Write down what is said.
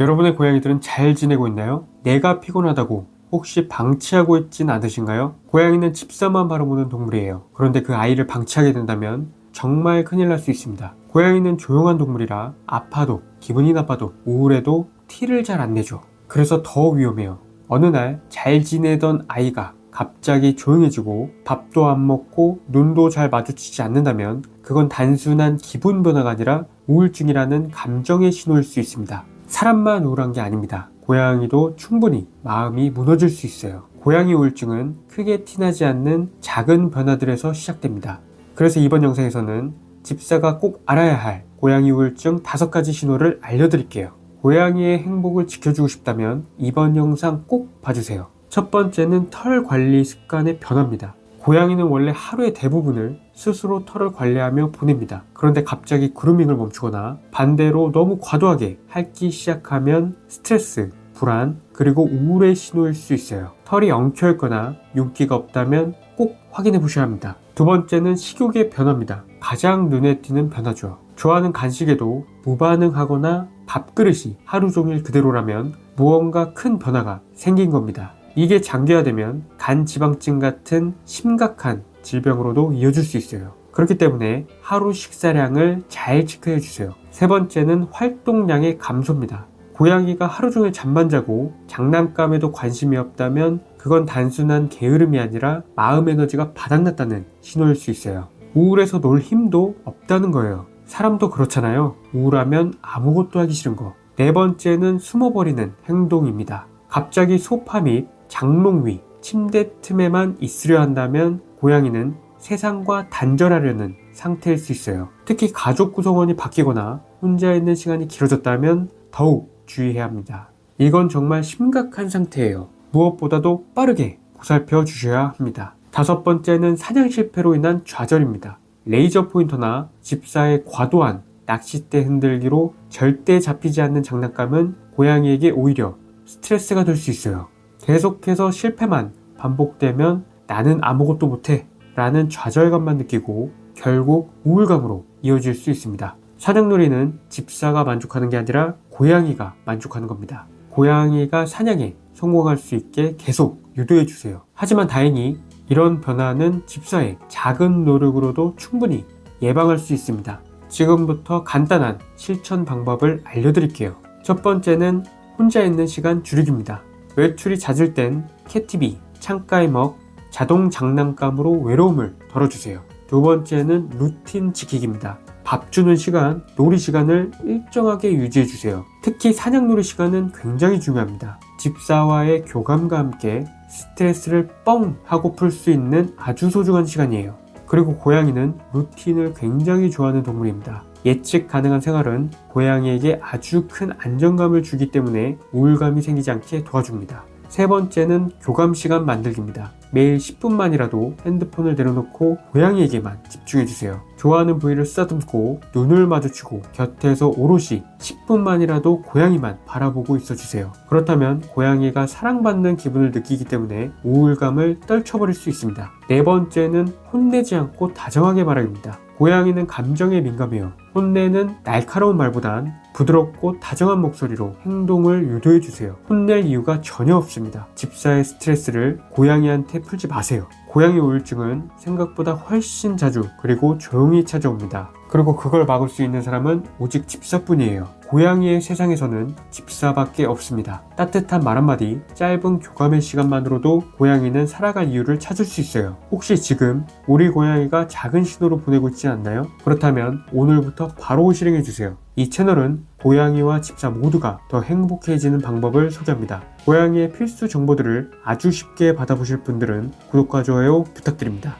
여러분의 고양이들은 잘 지내고 있나요? 내가 피곤하다고 혹시 방치하고 있진 않으신가요? 고양이는 집사만 바라보는 동물이에요. 그런데 그 아이를 방치하게 된다면 정말 큰일 날 수 있습니다. 고양이는 조용한 동물이라 아파도 기분이 나빠도 우울해도 티를 잘 안 내죠. 그래서 더 위험해요. 어느 날 잘 지내던 아이가 갑자기 조용해지고 밥도 안 먹고 눈도 잘 마주치지 않는다면 그건 단순한 기분 변화가 아니라 우울증이라는 감정의 신호일 수 있습니다. 사람만 우울한 게 아닙니다. 고양이도 충분히 마음이 무너질 수 있어요. 고양이 우울증은 크게 티나지 않는 작은 변화들에서 시작됩니다. 그래서 이번 영상에서는 집사가 꼭 알아야 할 고양이 우울증 다섯 가지 신호를 알려드릴게요. 고양이의 행복을 지켜주고 싶다면 이번 영상 꼭 봐주세요. 첫 번째는 털 관리 습관의 변화입니다. 고양이는 원래 하루의 대부분을 스스로 털을 관리하며 보냅니다. 그런데 갑자기 그루밍을 멈추거나 반대로 너무 과도하게 핥기 시작하면 스트레스, 불안, 그리고 우울의 신호일 수 있어요. 털이 엉켜있거나 윤기가 없다면 꼭 확인해 보셔야 합니다. 두 번째는 식욕의 변화입니다. 가장 눈에 띄는 변화죠. 좋아하는 간식에도 무반응하거나 밥그릇이 하루 종일 그대로라면 무언가 큰 변화가 생긴 겁니다. 이게 장기화되면 간 지방증 같은 심각한 질병으로도 이어질 수 있어요. 그렇기 때문에 하루 식사량을 잘 체크해 주세요. 세 번째는 활동량의 감소입니다. 고양이가 하루 종일 잠만 자고 장난감에도 관심이 없다면 그건 단순한 게으름이 아니라 마음 에너지가 바닥났다는 신호일 수 있어요. 우울해서 놀 힘도 없다는 거예요. 사람도 그렇잖아요. 우울하면 아무것도 하기 싫은 거. 네 번째는 숨어버리는 행동입니다. 갑자기 소파 및 장롱 위, 침대 틈에만 있으려 한다면 고양이는 세상과 단절하려는 상태일 수 있어요. 특히 가족 구성원이 바뀌거나 혼자 있는 시간이 길어졌다면 더욱 주의해야 합니다. 이건 정말 심각한 상태예요. 무엇보다도 빠르게 보살펴 주셔야 합니다. 다섯 번째는 사냥 실패로 인한 좌절입니다. 레이저 포인터나 집사의 과도한 낚싯대 흔들기로 절대 잡히지 않는 장난감은 고양이에게 오히려 스트레스가 될 수 있어요. 계속해서 실패만 반복되면 나는 아무것도 못해 라는 좌절감만 느끼고 결국 우울감으로 이어질 수 있습니다. 사냥놀이는 집사가 만족하는 게 아니라 고양이가 만족하는 겁니다. 고양이가 사냥에 성공할 수 있게 계속 유도해 주세요. 하지만 다행히 이런 변화는 집사의 작은 노력으로도 충분히 예방할 수 있습니다. 지금부터 간단한 실천 방법을 알려드릴게요. 첫 번째는 혼자 있는 시간 줄이기입니다. 외출이 잦을 땐 캣TV, 창가의 먹, 자동 장난감으로 외로움을 덜어주세요. 두 번째는 루틴 지키기입니다. 밥 주는 시간, 놀이 시간을 일정하게 유지해 주세요. 특히 사냥 놀이 시간은 굉장히 중요합니다. 집사와의 교감과 함께 스트레스를 뻥 하고 풀 수 있는 아주 소중한 시간이에요. 그리고 고양이는 루틴을 굉장히 좋아하는 동물입니다. 예측 가능한 생활은 고양이에게 아주 큰 안정감을 주기 때문에 우울감이 생기지 않게 도와줍니다. 세 번째는 교감 시간 만들기입니다. 매일 10분만이라도 핸드폰을 내려놓고 고양이에게만 집중해주세요. 좋아하는 부위를 쓰다듬고 눈을 마주치고 곁에서 오롯이 10분만이라도 고양이만 바라보고 있어주세요. 그렇다면 고양이가 사랑받는 기분을 느끼기 때문에 우울감을 떨쳐버릴 수 있습니다. 네 번째는 혼내지 않고 다정하게 말하기입니다. 고양이는 감정에 민감해요. 혼내는 날카로운 말보단 부드럽고 다정한 목소리로 행동을 유도해 주세요. 혼낼 이유가 전혀 없습니다. 집사의 스트레스를 고양이한테 풀지 마세요. 고양이 우울증은 생각보다 훨씬 자주 그리고 조용히 찾아옵니다. 그리고 그걸 막을 수 있는 사람은 오직 집사뿐이에요. 고양이의 세상에서는 집사밖에 없습니다. 따뜻한 말 한마디, 짧은 교감의 시간만으로도 고양이는 살아갈 이유를 찾을 수 있어요. 혹시 지금 우리 고양이가 작은 신호로 보내고 있지 않나요? 그렇다면 오늘부터 바로 실행해 주세요. 이 채널은 고양이와 집사 모두가 더 행복해지는 방법을 소개합니다. 고양이의 필수 정보들을 아주 쉽게 받아보실 분들은 구독과 좋아요 부탁드립니다.